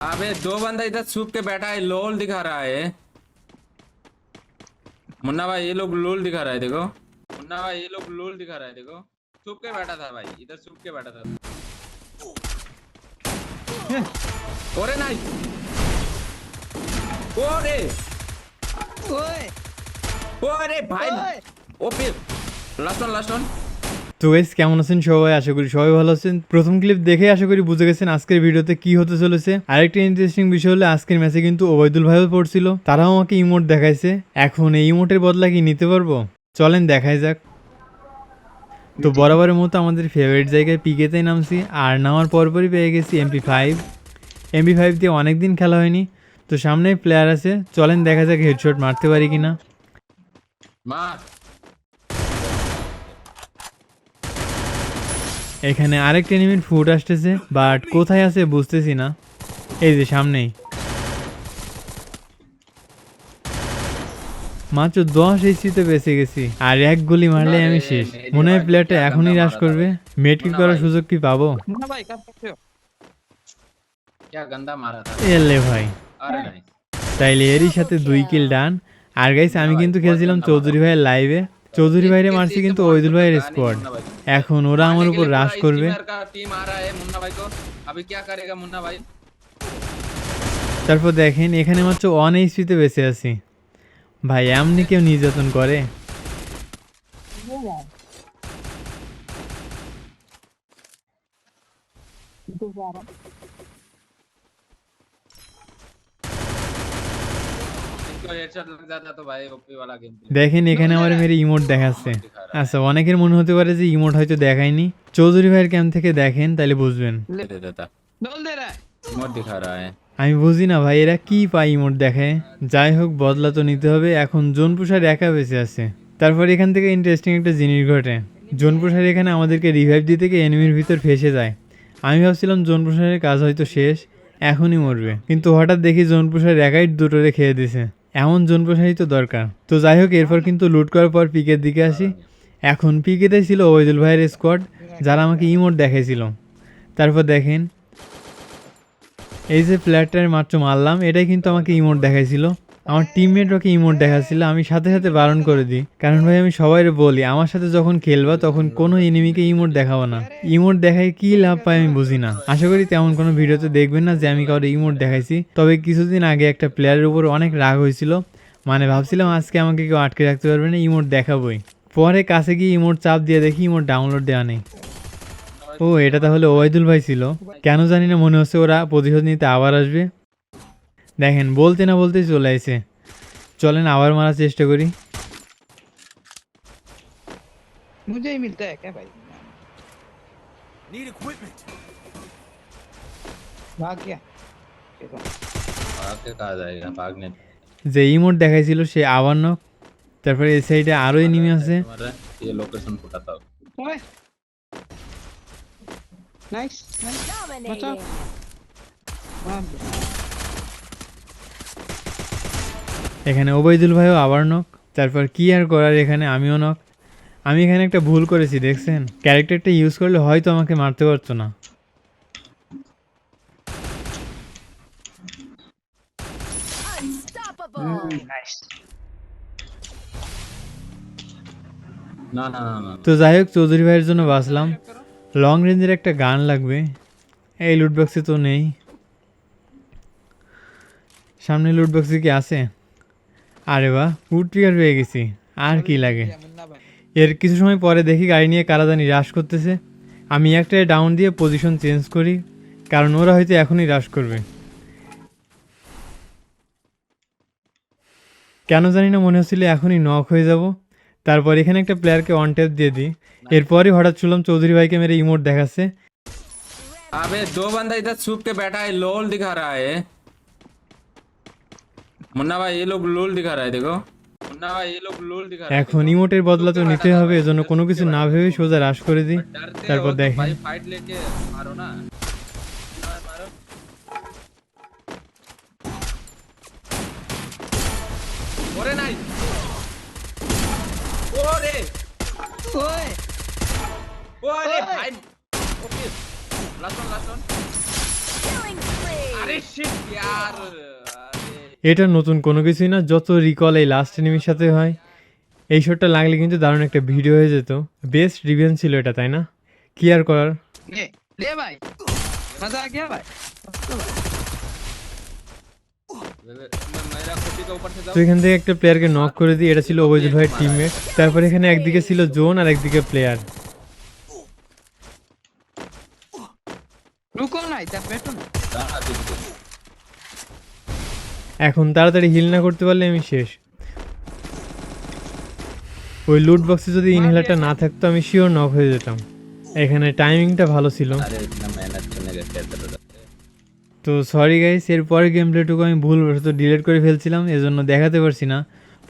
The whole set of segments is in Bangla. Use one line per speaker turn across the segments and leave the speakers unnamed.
अबे दो बंदा इधर सूख के बैठा है लोल दिखा रहा है। मुन्ना भाई ये लोग लोल दिखा रहा है देखो। मुन्ना भाई ये लोग लोल दिखा रहा है देखो। सूख के बैठा था भाई इधर सूख के बैठा था। ओरे नाइस ओरे। ओए। ओरे
भाई।
OP last one last one
তো গাইস কেমন আছেন সবাই? আশা করি সবাই ভালো আছেন। প্রথম ক্লিপ দেখে আশা করি বুঝে গেছেন আজকের ভিডিওতে কি হতে চলেছে। আরেকটা ইন্টারেস্টিং বিষয় হলো, আজকের ম্যাচে কিন্তু ওবায়দুল ভাইও পড়ছিল। তারাও আমাকে ইমোট দেখাইছে। এখন এই ইমোটের বদলা কি নিতে পারব? চলেন দেখাই যাক। তো বরাবরের মতো আমাদের ফেভারিট জায়গায় পিকেতেই নামছি। আর নামার পরপরই পেয়ে গেছি এমপি ফাইভ এমপি ফাইভ দিয়ে অনেক দিন খেলা হয়নি। তো সামনেই প্লেয়ার আছে। চলেন দেখা যাক হেডশট মারতে পারি কিনা। এখানে আরেকটা এনিমির ফুট আসতেছে বাট কোথায় আছে বুঝতেছি না। এই যে সামনেই। মাত্র দশ এইচিতে বেঁচে গেছি আর এক গুলি মারলে আমি শেষ। মনে হয় প্লেয়ারটা এখনই রাশ করবে। মেটকিট করার সুযোগ কি পাবো? এলে ভাই তাইলে এরই সাথে দুই কিল ডান আর গাইস আমি কিন্তু খেলছিলাম চৌধুরী ভাইয়ের লাইভে চৌধুরী ভাইরে মারছে কিন্তু ওইদুল ভাইয়ের স্কোয়াড এখন ওরা আমার উপর রাশ করবে। তারপর দেখেন এখানে মাত্র ওয়ান এইচপিতে বেঁচে আছি। ভাই এমনি কেউ নির্যাতন করে। দেখেন এখানে আমার মেরে ইমোট দেখাচ্ছে। আচ্ছা অনেকের মনে হতে পারে যে ইমোট হয়তো দেখায়নি। চৌধুরী ভাইয়ের ক্যাম্প থেকে দেখেন তাহলে বুঝবেন। আমি বুঝি না ভাই এরা কি পাই ইমোট দেখে? যাই হোক বদলা তো নিতে হবে। এখন জোনপুষার একা বেঁচে আছে। তারপর এখান থেকে ইন্টারেস্টিং একটা জিনিস ঘটে। জোনপুষার এখানে আমাদেরকে রিভাইভ দিতে গিয়ে এনিমির ভিতর ফেসে যায়। আমি ভাবছিলাম জোনপ্রসারের কাজ হয়তো শেষ এখনই মরবে। কিন্তু হঠাৎ দেখি জোনপুষার একাই দুটোরে খেয়ে দিছে। এমন জোনপুষারই তো দরকার। তো যাই হোক, এরপর কিন্তু লুট করার পর পিকের দিকে আসি। এখন পিকেতে ছিল ওবায়দুল ভাইয়ের স্কোয়াড যারা আমাকে ইমোট দেখাইছিল। তারপর দেখেন, এই যে প্লেয়ারটার মাত্র মারলাম, এটাই কিন্তু আমাকে ইমোট দেখাইছিল। আমার টিমমেট ওকে ইমোট দেখাচ্ছিল? আমি সাথে সাথে বারণ করে দিই। কারণ ভাই, আমি সবাই বলি, আমার সাথে যখন খেলবা তখন কোনো এনিমিকে ইমোট দেখাবো না। ইমোট দেখায় কি লাভ পাই আমি বুঝি না। আশা করি তেমন কোনো ভিডিওতে দেখবেন না যে আমি কাউকে ইমোট দেখাইছি। তবে কিছুদিন আগে একটা প্লেয়ারের উপর অনেক রাগ হয়েছিল। মানে ভাবছিলাম আজকে আমাকে কেউ আটকে রাখতে পারবে না, ইমোট দেখাবোই। পরে কাছে গিয়ে ইমোট চাপ দিয়ে দেখি ইমোট ডাউনলোড দেওয়া নেই। ও, এটা তাহলে ওবায়দুল ভাই ছিল। কেন জানি না, মনে হচ্ছে ওরা প্রতিশোধ নিতে আবার আসবে। দেখেন বলতে না বলতেই চলে আসে চলেন আবার মারার চেষ্টা করি
मुझे ही मिलता है क्या भाई
Need equipment.
भाग गया
भाग के कहा जाएगा भागने
যে ইমোট দেখাইছিল সে আবার নক তারপরে এই সাইডে আরও এনিমি আছে
तुम्हारा ये लोकेशन फुटा था
ओए नाइस
এখানে ওবায়দুল ভাইও আবার নক তারপর কি আর করার এখানে? আমিও নক আমি এখানে একটা ভুল করেছি দেখছেন? ক্যারেক্টারটা ইউজ করলে হয়তো আমাকে মারতে পারতো না। তো যাই হোক চৌধুরী ভাইয়ের জন্য বাঁচলাম। লং রেঞ্জের একটা গান লাগবে। এই লুটবক্সে তো নেই। সামনে লুটবক্সে কি আছে? আরে বাহ উড ট্রিগার পেয়ে গেছি আর কি লাগে
मुन्ना भाई
এর কিছু সময় পরে দেখি গাড়ি নিয়ে কারা জানি রাশ করতেছে আমি একটা ডাউন দিয়ে পজিশন চেঞ্জ করি কারণ ওরা হয়তো এখনই রাশ করবে কেন জানি না মনে হচ্ছিল এখনই নক হয়ে যাব তারপর এখানে একটা প্লেয়ারকে অন ট্যাপ দিয়ে দিই এরপরই হঠাৎ শুনলাম চৌধুরী ভাইকে মেরে ইমোট দেখাচ্ছে
अबे दो बंदा इधर छुप के बैठा है लोल दिखा रहा है मुन्ना भाई ये लोग लोल दिखा रहा है देखो मुन्ना भाई ये लोग लोल दिखा रहा है
এখন ইমোটের বদলা তো নিতে হবে এজন্য কোনো কিছু না ভেবে সোজা রাশ করে দিই
डरते
তারপর
हो तो
দেখেন
भाई फाइट लेके मारो ना मुन्ना भाई मारो ओरे नाइस ओरे
ओए
ओरे भाई okay last one last one
Killing spree.
अरे शिट यार अरे
এটা নতুন কোনো কিছুই না যত রিকল এই লাস্ট এনিমির সাথে হয়। এই শটটা লাগলে কিন্তু দারুণ একটা ভিডিও হয়ে যেত। বেস্ট রিভেন ছিল এটা তাই না? কি আর করার? তো এখান থেকে একটা প্লেয়ারকে নক করে দিই এটা ছিল ওবায়দুল ভাইয়ের টিমমেট তারপর এখানে একদিকে ছিল জোন আর একদিকে প্লেয়ার
রুকো নাই তা
পেটো না
এখন তাড়াতাড়ি হিল না করতে পারলে আমি শেষ। ওই লুট বক্সে যদি ইনহেলারটা না থাকতো আমি শিওর নক হয়ে যেতাম। এখানে টাইমিংটা ভালো ছিল। তো সরি গাইস এরপরে গেম প্লেটুকু আমি ভুলবশত ডিলিট করে ফেলছিলাম এজন্য দেখাতে পারছি না।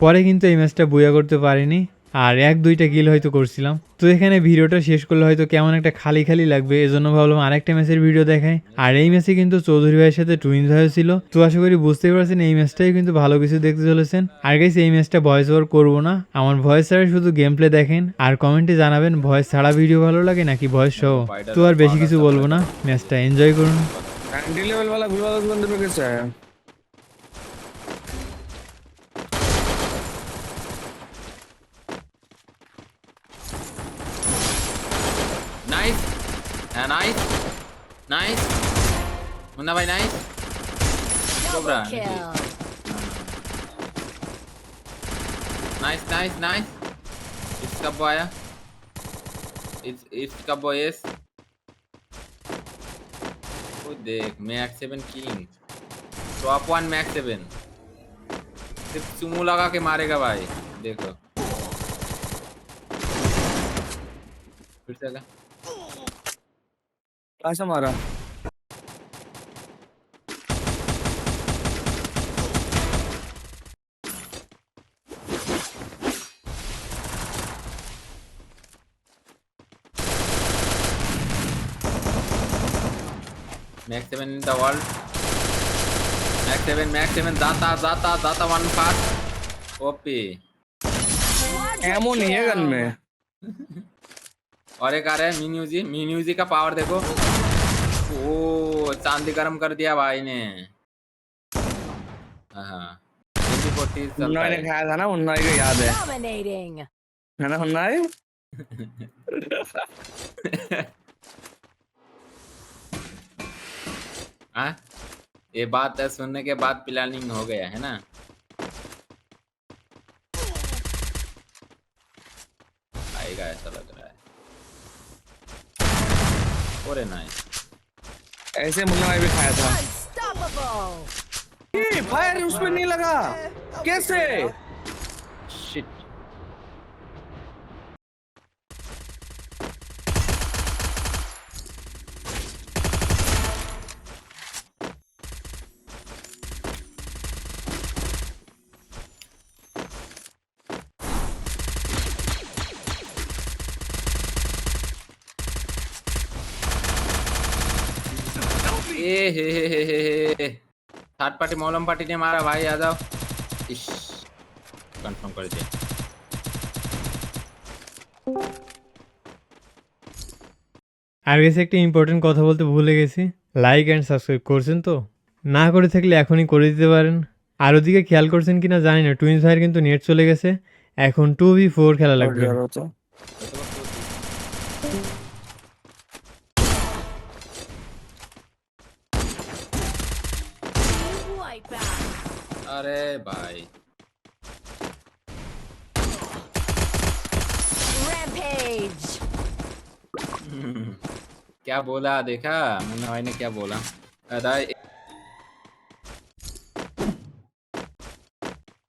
পরে কিন্তু এই ম্যাচটা বইয়া করতে পারিনি। আর এক দুইটা গিল হয়তো করছিলাম। তো এখানে ভিডিওটা শেষ করলে হয়তো কেমন একটা খালি খালি লাগবে, এজন্য ভাবলাম আরেকটা ম্যাচের ভিডিও দেখাই। আর এই ম্যাচে কিন্তু চৌধুরী ভাইয়ের সাথে টুইন্স ভাইও ছিল। তো আশা করি বুঝতেই পারছেন, এই ম্যাচটাই কিন্তু ভালো কিছু দেখতে চলেছেন। আর গাইস এই ম্যাচটা ভয়েস ওভার করব না। আমার ভয়েস ছাড়া শুধু গেম প্লে দেখেন। আর কমেন্টে জানাবেন ভয়েস ছাড়া ভিডিও ভালো লাগে নাকি ভয়েস সহ তো আর বেশি কিছু বলব না। ম্যাচটা এনজয় করুন।
नाइस नाइस नाइस मुन्ना भाई nice cobra nice nice nice इसका बॉय आया इट्स इसका बॉय यस वो देख max seven king top one max seven सिर्फ़ सुमो लगा के मारेगा भाई देखो फिर से लगा
कैसे मारा?
Mac seven in the world mac seven mac seven दाता दाता दाता वन फास्ट ओपी
एमो नहीं है गन में।
और एक आ रहा है मिन्यूजी मिन्यूजी का पावर देखो। ओ चांदी गरम कर दिया भाई ने। हाँ। 2040
ने खाया था ना मुन्ना को याद है। है ना मुन्ना है?
हाँ ये बात है सुनने के बाद प्लानिंग हो गया है ना? आएगा ऐसा लग रहा है। ओरे नाइस
ऐसे मुन्ना भाई भी खाया था। ये फायर उसमें पे नहीं लगा। कैसे?
ए हे हे हे हे हे थर्ड पार्टी मौलम पार्टी ने मारा भाई आ जाओ इश कंफर्म कर दिया
আর গেছে একটা ইম্পর্টেন্ট কথা বলতে ভুলে গেছি লাইক অ্যান্ড সাবস্ক্রাইব করছেন তো না করে থাকলে এখনই করে দিতে পারেন আর ওদিকে খেয়াল করছেন কিনা জানি না টুইন্স ভাইয়ের কিন্তু নেট চলে গেছে এখন টু ভি ফোর খেলা লাগবে
out.
अरे भाई
Rampage.
क्या बोला देखा मुन्ना भाई ने क्या बोला अरे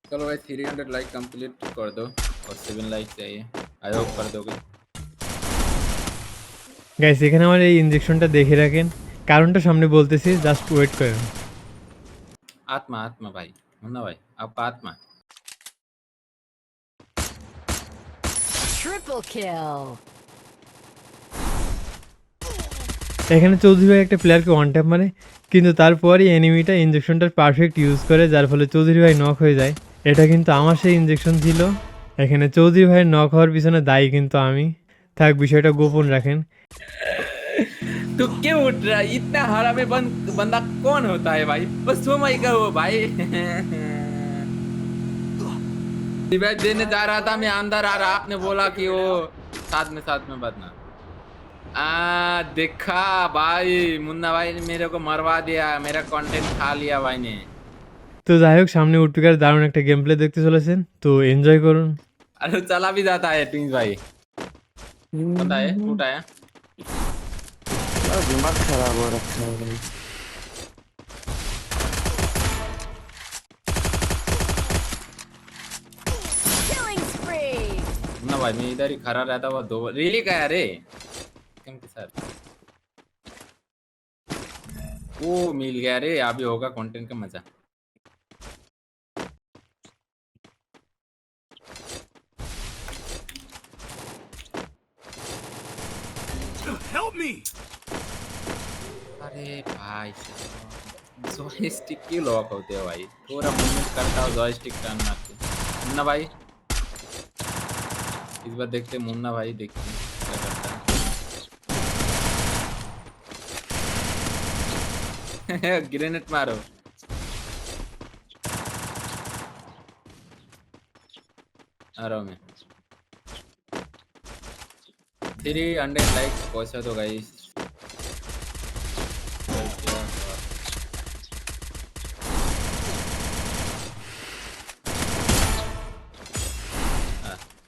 चलो भाई थ्री हंड्रेड लाइक कंप्लीट कर दो और सेवन लाइक चाहिए आई होप कर दोगे
গাইস এখানে আমার এই ইনজেকশনটা দেখে রাখেন কারণটা সামনে বলতেছি জাস্ট ওয়েট করেন
आत्मा आत्मा भाई
Давай, апатма.
এখানে চৌধুরী ভাই একটা প্লেয়ারকে ওয়ান ট্যাপ মানে কিন্তু তারপরই এনিমিটা ইঞ্জেকশনটা পারফেক্ট ইউজ করে যার ফলে চৌধুরী ভাই নক হয়ে যায়। এটা কিন্তু আমার সেই ইঞ্জেকশন ছিল। এখানে চৌধুরী ভাইয়ের নক হওয়ার পিছনে দায়ী কিন্তু আমি। থাক বিষয়টা গোপন রাখেন।
तो
तू क्यों उठ रहा है इतना हरा में बंद बंदा कौन होता है भाई बस सो मई का वो भाई रिवाइव देने जा रहा था मैं अंदर आ रहा आपने बोला कि वो साथ में साथ में बदना आ देखा भाई मुन्ना भाई ने मेरे को मरवा दिया मेरा कंटेंट खा लिया भाई ने
তো যাই হোক সামনে উঠপিকার দারুণ একটা গেম প্লে দেখতে চলেছেন তো এনজয় করুন
अरे चला भी जाता है ट्विंस भाई पता है टूटा है
मेरा दिमाग खराब हो रखा है भाई.
मुन्ना भाई मैं इधर ही खड़ा रहता हुआ दो रियली क्या है रे के साथ वो मिल गया रे अभी होगा कंटेंट का मज़ा
Help me!
अरे भाई जॉयस्टिक क्यों लॉक होते हो भाई। पूरा मूवमेंट करता हो जॉयस्टिक टर्न मारते मुन्ना भाई, इस बार देखते मुन्ना भाई देखते क्या ग्रेनेड मारो। आ रहा मैं। थ्री हंड्रेड लाइक पहुँचा तो गाइस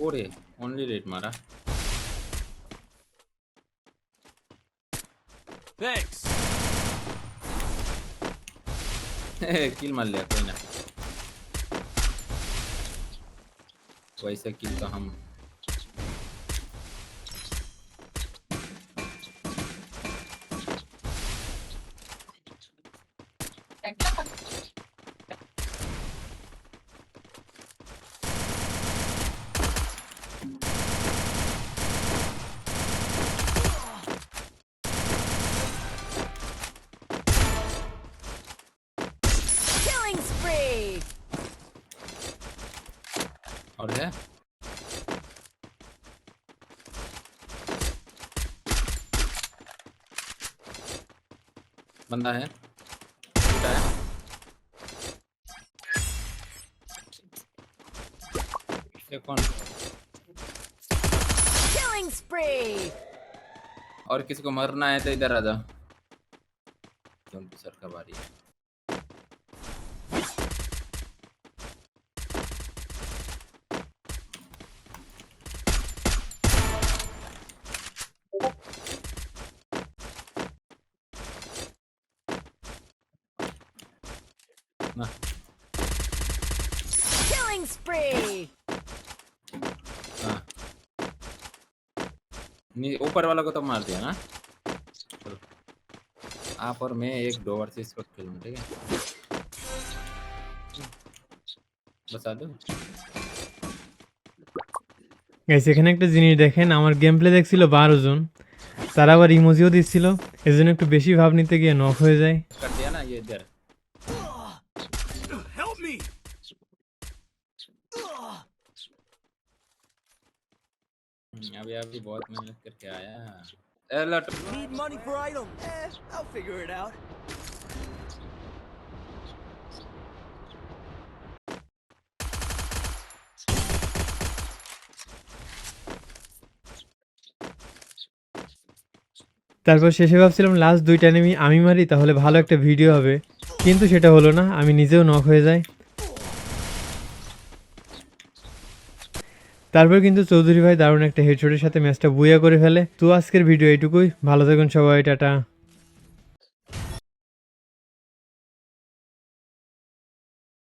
ओरे ओनली रेट मारा
Thanks.
किल मार लिया कोई ना वैसे किल तो हम
Killing spree.
और है बंदा है। है ये कौन?
Killing spree.
और किसी को मरना है तो इधर आ जॉम्बी सर का बारी है? ना
Killing spree.
हाँ नी ऊपर वाला को तो मार दिया ना चलो आप और मैं एक दो वर्सेस इसको खेलूँ ठीक है बता दो
গাইস এখানে একটা জিনিস দেখেন আমার গেম প্লে দেখছিল বারো জন তারা আবার ইমোজিও দিচ্ছিল এজন্য একটু বেশি ভাব নিতে গিয়ে নক হয়ে যায়
अभी अभी बहुत मेहनत करके आया ए, लट
Need money for items. Eh, I'll figure it out.
তারপর শেষে ভাবছিলাম লাস্ট দুইটা নেমি আমি মারি তাহলে ভালো একটা ভিডিও হবে কিন্তু সেটা হলো না আমি নিজেও নক হয়ে যাই তারপর কিন্তু চৌধুরী ভাই দারুণ একটা হেডশটের সাথে ম্যাচটা বুয়া করে ফেলে। তো আজকের ভিডিও এইটুকুই। ভালো থাকুন সবাই, টাটা।